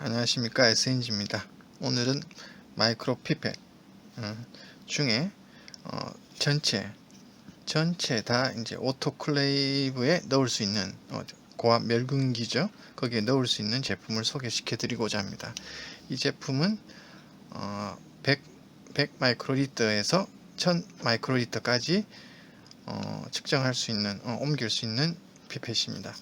안녕하십니까 SNG입니다. 오늘은 마이크로 피펫 음, 중에 어, 전체 전체 다 이제 오토클레이브에 넣을 수 있는 어, 고압 멸균기죠. 거기에 넣을 수 있는 제품을 소개시켜 드리고자 합니다. 이 제품은 어, 100, 100 마이크로리터에서 1000 마이크로리터까지 어, 측정할 수 있는 어, 옮길 수 있는 피펫입니다.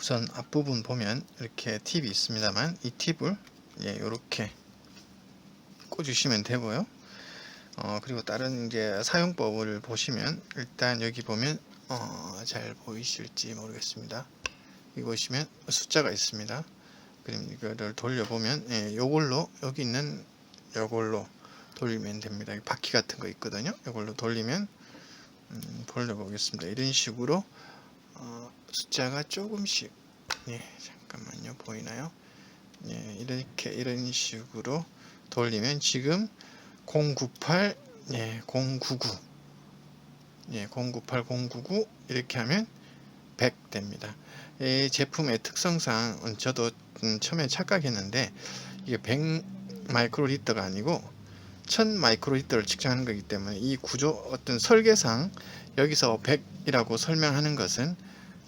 우선 앞부분 보면 이렇게 팁이 있습니다만 이 팁을 예, 이렇게 꽂으시면 되고요. 어, 그리고 다른 이제 사용법을 보시면 일단 여기 보면 어, 잘 보이실지 모르겠습니다. 여기 보시면 숫자가 있습니다. 그럼 이거를 돌려보면 예, 요걸로 여기 있는 요걸로 돌리면 됩니다. 바퀴 같은 거 있거든요. 요걸로 돌리면 음, 돌려보겠습니다. 이런 식으로 어, 숫자가 조금씩 예 잠깐만요. 보이나요? 예 이렇게 이런 식으로 돌리면 지금 098 예, 099 예, 098 099 이렇게 하면 100 됩니다. 이 제품의 특성상 저도 음, 처음에 착각했는데 이게 100 마이크로리터가 아니고 1000 마이크로리터를 측정하는 거기 때문에 이 구조 어떤 설계상 여기서 100이라고 설명하는 것은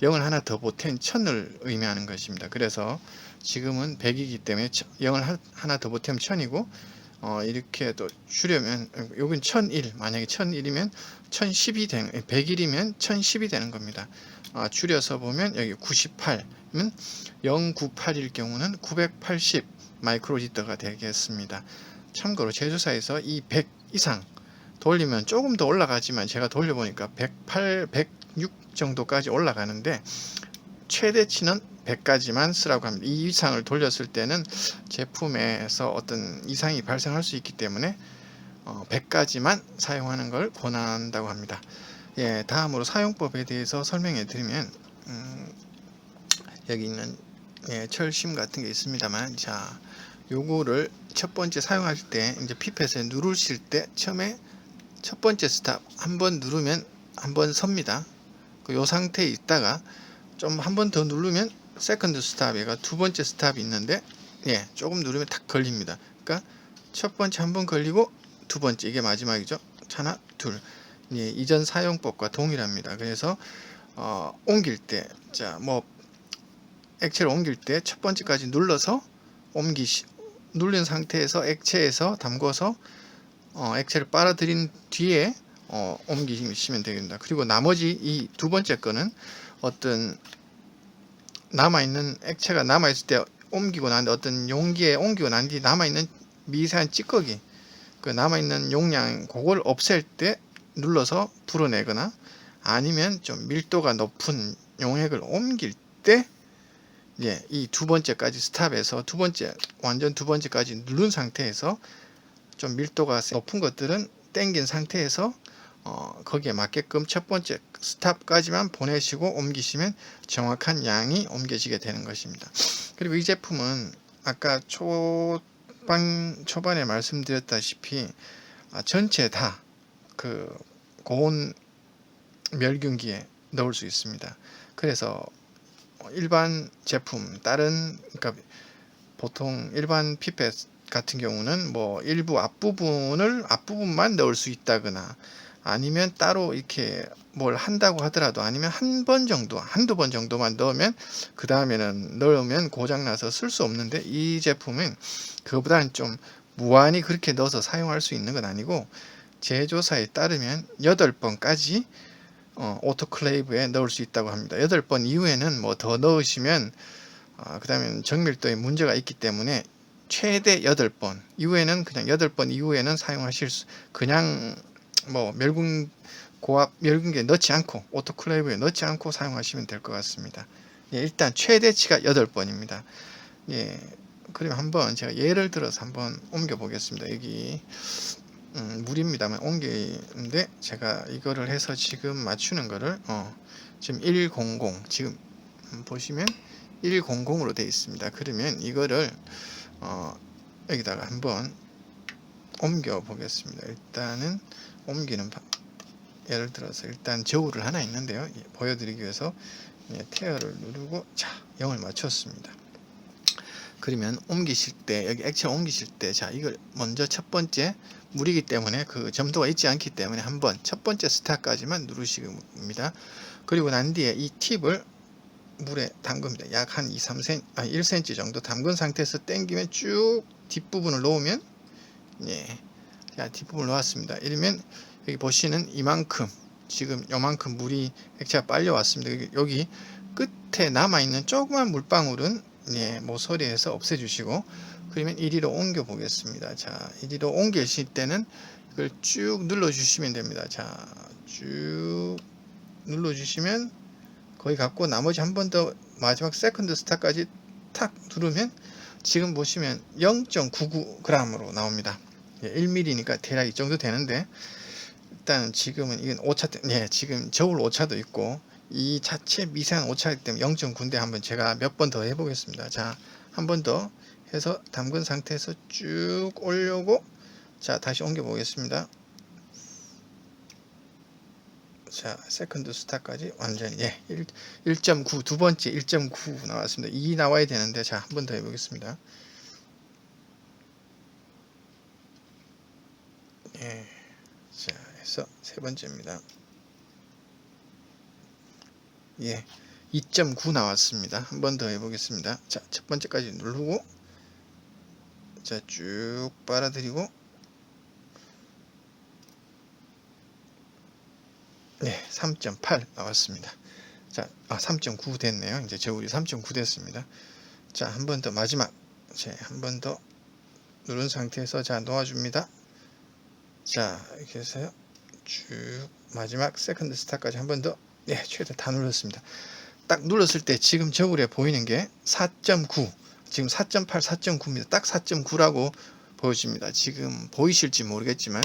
0을 하나 더 보탠 1000을 의미하는 것입니다. 그래서 지금은 100이기 때문에 0을 하나 더 보태면 1000이고 어, 이렇게 또 줄여면 여긴 1001 만약에 1001이면 1010이 되는 100일이면 1010이 되는 겁니다. 아, 줄여서 보면 여기 98은 098일 경우는 980 마이크로리터가 되겠습니다. 참고로 제조사에서 이 100 이상 돌리면 조금 더 올라가지만 제가 돌려보니까 108, 106 정도까지 올라가는데 최대치는 100까지만 쓰라고 합니다. 이 이상을 돌렸을 때는 제품에서 어떤 이상이 발생할 수 있기 때문에 어, 100까지만 사용하는 걸 권한다고 합니다. 예, 다음으로 사용법에 대해서 설명해 드리면 음, 여기 있는 예, 철심 같은 게 있습니다만 자 요거를 첫 번째 사용할 때 이제 피펫에 누르실 때 처음에 첫 번째 스탑 한번 누르면 한번 섭니다. 그요 상태에 있다가 좀 한 번 더 누르면 세컨드 스탑이가 두 번째 스탑이 있는데 예 조금 누르면 탁 걸립니다. 그러니까 첫 번째 한 번 걸리고 두 번째 이게 마지막이죠. 하나 둘 예, 이전 사용법과 동일합니다. 그래서 어, 옮길 때 자 뭐 액체를 옮길 때 첫 번째까지 눌러서 옮기시 눌린 상태에서 액체에서 담궈서 어, 액체를 빨아들인 뒤에 어, 옮기시면 되겠습니다. 그리고 나머지 이 두 번째 거는 어떤 남아있는 액체가 남아있을 때 옮기고 난 어떤 용기에 옮기고 난 뒤 남아있는 미세한 찌꺼기 그 남아있는 용량 그걸 없앨 때 눌러서 불어내거나 아니면 좀 밀도가 높은 용액을 옮길 때 예, 이 두 번째까지 스탑해서 두 번째 완전 두 번째까지 누른 상태에서 좀 밀도가 높은 것들은 땡긴 상태에서 어, 거기에 맞게끔 첫 번째 스탑까지만 보내시고 옮기시면 정확한 양이 옮겨지게 되는 것입니다. 그리고 이 제품은 아까 초반 초반에 말씀드렸다시피 아, 전체 다 그 고온 멸균기에 넣을 수 있습니다. 그래서 일반 제품 다른 그러니까 보통 일반 피펫 같은 경우는 뭐 일부 앞부분을 앞부분만 넣을 수 있다거나 아니면 따로 이렇게 뭘 한다고 하더라도 아니면 한 번 정도 한두 번 정도만 넣으면 그 다음에는 넣으면 고장 나서 쓸 수 없는데 이 제품은 그보다는 좀 무한히 그렇게 넣어서 사용할 수 있는 건 아니고 제조사에 따르면 8번까지 어, 오토클레이브에 넣을 수 있다고 합니다. 8번 이후에는 뭐 더 넣으시면 어, 그 다음에 정밀도에 문제가 있기 때문에 최대 8번 이후에는 그냥 8번 이후에는 사용하실 수 그냥 뭐 멸균 고압 멸균기에 넣지 않고 오토클레이브에 넣지 않고 사용하시면 될 것 같습니다. 예, 일단 최대치가 8번입니다. 예. 그리고 한번 제가 예를 들어서 한번 옮겨 보겠습니다. 여기 음, 물입니다만 옮기는데 제가 이거를 해서 지금 맞추는 거를 어, 지금 100 지금 보시면 100으로 되어 있습니다. 그러면 이거를 어, 여기다가 한번 옮겨 보겠습니다. 일단은 옮기는 바, 예를 들어서 일단 저울을 하나 있는데요. 예, 보여드리기 위해서 예, 테어를 누르고 자 0을 맞췄습니다. 그러면 옮기실 때 여기 액체를 옮기실 때 자 이걸 먼저 첫 번째 물이기 때문에 그 점도가 있지 않기 때문에 한번 첫 번째 스타까지만 누르시면 그리고 난 뒤에 이 팁을 물에 담급니다. 약 한 2, 3cm, 아 1cm 정도 담근 상태에서 당기면 쭉 뒷부분을 놓으면 예. 자, 뒷부분을 놓았습니다. 이러면 여기 보시는 이만큼 지금 요만큼 물이 액체가 빨려 왔습니다. 여기, 끝에 남아 있는 조그만 물방울은 예, 모서리에서 없애 주시고 그러면 이리로 옮겨 보겠습니다. 자, 이리로 옮기실 때는 이걸 쭉 눌러 주시면 됩니다. 자, 쭉 눌러 주시면 거의 갖고 나머지 한 번 더 마지막 세컨드 스타까지 탁 누르면 지금 보시면 0.99g으로 나옵니다. 예, 1mm니까 대략 이 정도 되는데 일단 지금은 이건 오차 때, 예, 지금 저울 오차도 있고 이 자체 미세한 오차이기 때문에 0.9인데 한번 제가 몇 번 더 해보겠습니다. 자, 한 번 더 해서 담근 상태에서 쭉 올려고 자, 다시 옮겨 보겠습니다. 자, 세컨드 스타까지 완전히 예, 1, 1.9두 번째 1.9 나왔습니다. 2 나와야 되는데 자, 한 번 더 해보겠습니다. 예, 자, 해서 세 번째입니다. 예, 2.9 나왔습니다. 한 번 더 해보겠습니다. 자, 첫 번째까지 누르고 자, 쭉 빨아들이고 네, 3.8 나왔습니다. 자, 아, 3.9 됐네요. 이제 저울이 3.9 됐습니다. 자, 한 번 더 마지막. 자, 한번 더 누른 상태에서 자, 놓아줍니다. 자, 이렇게 해서요. 쭉 마지막 세컨드 스타까지 한 번 더. 네, 최대 다 눌렀습니다. 딱 눌렀을 때 지금 저울에 보이는 게 4.9. 지금 4.8, 4.9입니다. 딱 4.9라고 보여집니다. 지금 보이실지 모르겠지만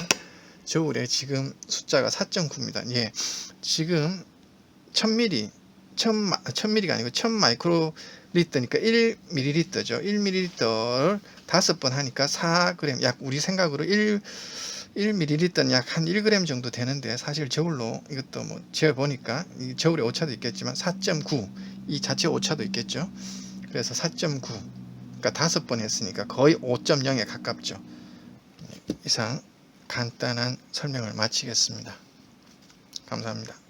저울에 지금 숫자가 4.9입니다. 예. 지금 1000ml, 1000, 1000ml가 아니고 1000 마이크로 리터니까 1ml죠. 1ml를 다섯 번 하니까 4g, 약 우리 생각으로 1 1ml는 약한 1g 정도 되는데 사실 저울로 이것도 뭐 재어 보니까 이 저울의 오차도 있겠지만 4.9 이 자체 오차도 있겠죠. 그래서 4.9 그러니까 다섯 번 했으니까 거의 5.0에 가깝죠. 이상 간단한 설명을 마치겠습니다. 감사합니다.